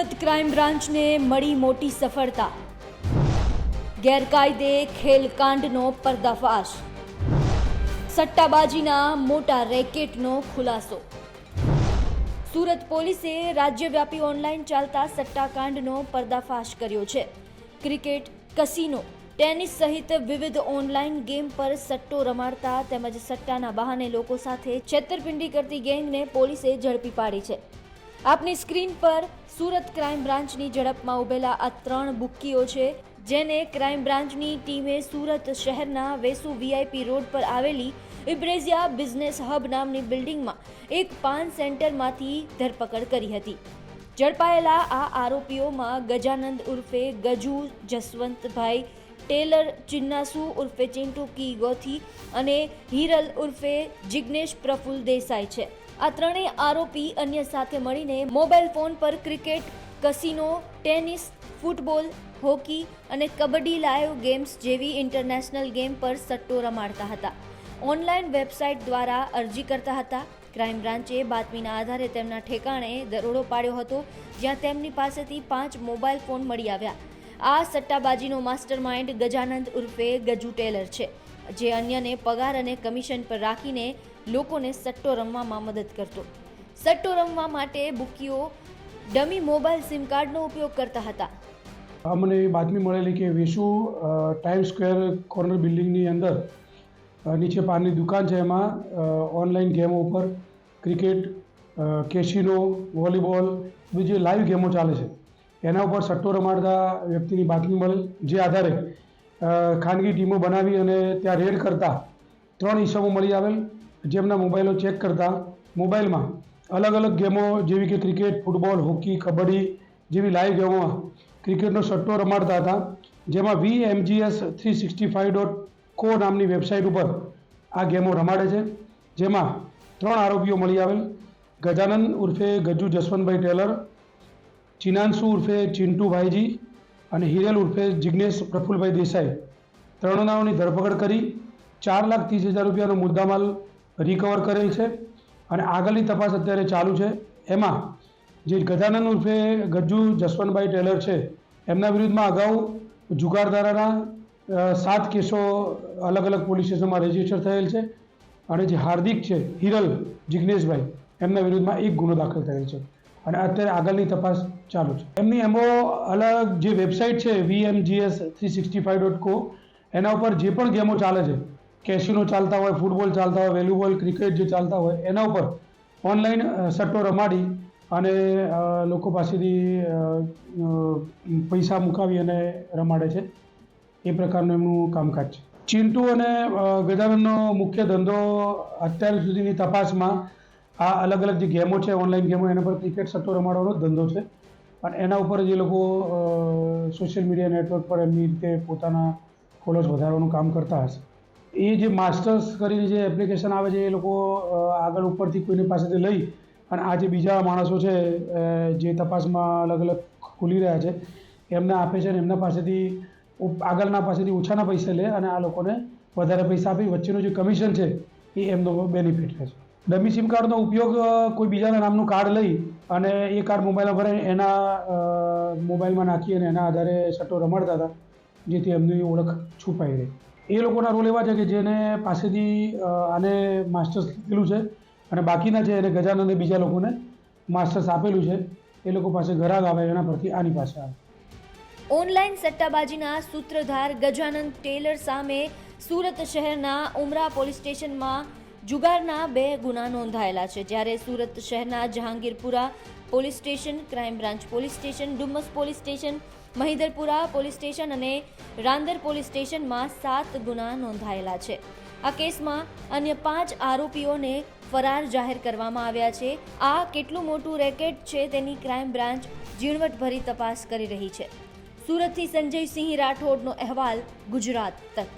Crime બ્રાન્ચને મળી મોટી સફળતા. ગેરકાયદે ખેલકાંડનો પર્દાફાશ. સટ્ટાબાજીના મોટા રેકેટનો ખુલાસો. સુરત પોલીસે રાજ્યવ્યાપી ઓનલાઈન ચાલતા સટ્ટાકાંડનો પર્દાફાશ કર્યો છે. ક્રિકેટ, કસિનો, ટેનિસ સહિત વિવિધ ઓનલાઈન ગેમ પર સટ્ટો રમાડતા તેમજ સટ્ટાના બહાને લોકો સાથે છેતરપિંડી કરતી ગેંગને પોલીસે ઝડપી પાડી છે. આપની સ્ક્રીન પર સુરત ક્રાઇમ બ્રાન્ચની ઝડપમાં ઉભેલા આ ત્રણ બુક્કીઓ છે, જેને ક્રાઇમ બ્રાન્ચની ટીમે સુરત શહેરના વેસુ વીઆઈપી રોડ પર આવેલી ઇબ્રેઝિયા બિઝનેસ હબ નામની બિલ્ડિંગમાં એક પાન સેન્ટરમાંથી ધરપકડ કરી હતી. ઝડપાયેલા આ આરોપીઓમાં ગજાનંદ ઉર્ફે ગજુ જસવંતભાઈ ટેલર ચિન્નાસુ ઉર્ફે ચિંટુ કી ગોથી અને હિરલ ઉર્ફે જિગ્નેશ પ્રફુલ દેસાઈ છે. આ ત્રણેય આરોપી અન્ય સાથે મળીને મોબાઈલ ફોન પર cricket, casino, tennis, football, hockey અને કબડ્ડી લાઈવ ગેમ્સ જેવી ઇન્ટરનેશનલ ગેમ પર સટ્ટો રમાડતા હતા. ઓનલાઈન વેબસાઇટ દ્વારા અરજી કરતા હતા. ક્રાઇમ બ્રાન્ચે બાતમીના આધારે તેમના ઠેકાણે દરોડો પાડ્યો હતો, જ્યાં તેમની પાસેથી પાંચ મોબાઈલ ફોન મળી આવ્યા. આ સટ્ટાબાજીનો માસ્ટર માઇન્ડ ગજાનંદ ઉર્ફે ગજુ ટેલર છે જે અન્યને પગાર અને કમિશન પર રાખીને લોકોને સટ્ટો રમવામાં મદદ કરતો. સટ્ટો રમવા માટે બુકીઓ ડમી મોબાઈલ સિમ કાર્ડનો ઉપયોગ કરતા હતા. અમને એ બાતમી મળેલી કે વેસુ ટાઈમ સ્ક્વેર કોર્નર બિલ્ડિંગની અંદર નીચે પાનની દુકાન છે એમાં ઓનલાઈન ગેમો ઉપર ક્રિકેટ અ, કેસિનો વોલીબોલ બીજી લાઈવ ગેમો ચાલે છે. એના ઉપર સટ્ટો રમાડતા વ્યક્તિની બાતમી મળેલ જે આધારે ખાનગી ટીમો બનાવી અને ત્યાં રેડ કરતા ત્રણ ઈસમો મળી આવેલ, જેમના મોબાઈલો ચેક કરતા મોબાઈલમાં અલગ અલગ ગેમો જેવી કે ક્રિકેટ, ફૂટબોલ, હોકી, કબડ્ડી જેવી લાઈવ ગેમોમાં ક્રિકેટનો સટ્ટો રમાડતા હતા, જેમાં V MGS three sixty five dot co નામની વેબસાઇટ ઉપર આ ગેમો રમાડે છે, જેમાં ત્રણ આરોપીઓ મળી આવેલ ગજાનંદ ઉર્ફે ગજુ જસવંતભાઈ ટેલર ચિનાંશુ ઉર્ફે ચિંટુભાઈજી અને હિરેલ ઉર્ફે જિગ્નેશ પ્રફુલભાઈ દેસાઈ. ત્રણેયની ધરપકડ કરી ચાર લાખ ત્રીસ હજાર રૂપિયાનો મુદ્દામાલ રિકવર કરેલ છે અને આગળની તપાસ અત્યારે ચાલુ છે. એમાં જે ગજાનંદ ઉર્ફે ગજ્જુ જસવંતભાઈ ટેલર છે, એમના વિરુદ્ધમાં અગાઉ જુગારધારાના સાત કેસો અલગ અલગ પોલીસ સ્ટેશનમાં રજિસ્ટર થયેલ છે અને જે હાર્દિક છે, હિરલ જિગ્નેશભાઈ, એમના વિરુદ્ધમાં એક ગુનો દાખલ થયેલ છે. અને અત્યારે આગળની તપાસ ચાલુ છે. એમની એમો અલગ જે વેબસાઇટ છે VMGS three sixty five dot co એના ઉપર જે પણ ગેમો ચાલે છે કેસિનો ચાલતા હોય ફૂટબોલ ચાલતા હોય વેલ્યુબોલ ક્રિકેટ જે ચાલતા હોય એના ઉપર ઓનલાઈન સટ્ટો રમાડી અને લોકો પાસેથી પૈસા મુકાવી અને રમાડે છે. એ પ્રકારનું એમનું કામકાજ છે. ચિંટુ અને અ, ગજાનંદનો મુખ્ય ધંધો અત્યાર સુધીની તપાસમાં આ અલગ અલગ જે ગેમો છે, ઓનલાઈન ગેમો, એના પર ક્રિકેટ સટ્ટો રમાડવાનો ધંધો છે. અને એના ઉપર જે લોકો સોશિયલ મીડિયા નેટવર્ક પર એમની રીતે પોતાના ફોલોઅર્સ વધારવાનું કામ કરતા હશે. એ જે માસ્ટર્સ કરીને જે એપ્લિકેશન આવે છે, એ લોકો આગળ ઉપરથી કોઈની પાસેથી લઈ અને આ જે બીજા માણસો છે જે તપાસમાં અલગ અલગ ખુલી રહ્યા છે, એમને આપે છે અને એમના પાસેથી આગળના પાસેથી ઓછાના પૈસા લે અને આ લોકોને વધારે પૈસા આપી. વચ્ચેનું જે કમિશન છે, એ એમનો બેનિફિટ છે ડમી સિમ કાર્ડનો ઉપયોગ કોઈ બીજાના નામનું કાર્ડ લઈ અને એ કાર્ડ મોબાઈલમાં ભરાઈ એના મોબાઈલમાં નાખી અને એના આધારે સટ્ટો રમાડતા હતા, જેથી એમની ઓળખ છુપાઈ રહી. એ લોકોના રોલ એવા છે કે જેને પાસેથી આને માસ્ટર્સ લીધેલું છે અને બાકીના છે એને ગજાનંદે બીજા લોકોને માસ્ટર્સ આપેલું છે. એ લોકો પાસે ઘરાક આવે, એના પરથી આની પાસે આવે. ઓનલાઈન સટ્ટાબાજીના સૂત્રધાર ગજાનંદ ટેલર સામે સુરત શહેરના ઉમરા પોલીસ સ્ટેશનમાં જુગારના બે ગુના નોંધાયેલા છે. જ્યારે સુરત શહેરના Jahangirpura police station, crime branch police station Dumas police station Mahidharpura police station અને રાંદર પોલીસ સ્ટેશનમાં સાત ગુના નોંધાયેલા છે. આ કેસમાં અન્ય પાંચ આરોપીઓને ફરાર જાહેર કરવામાં આવ્યા છે. આ કેટલું મોટું રેકેટ છે તેની ક્રાઇમ બ્રાન્ચ ઝીણવટભરી તપાસ કરી રહી છે. સુરતથી સંજયસિંહ રાઠોડનો અહેવાલ ગુજરાત તક.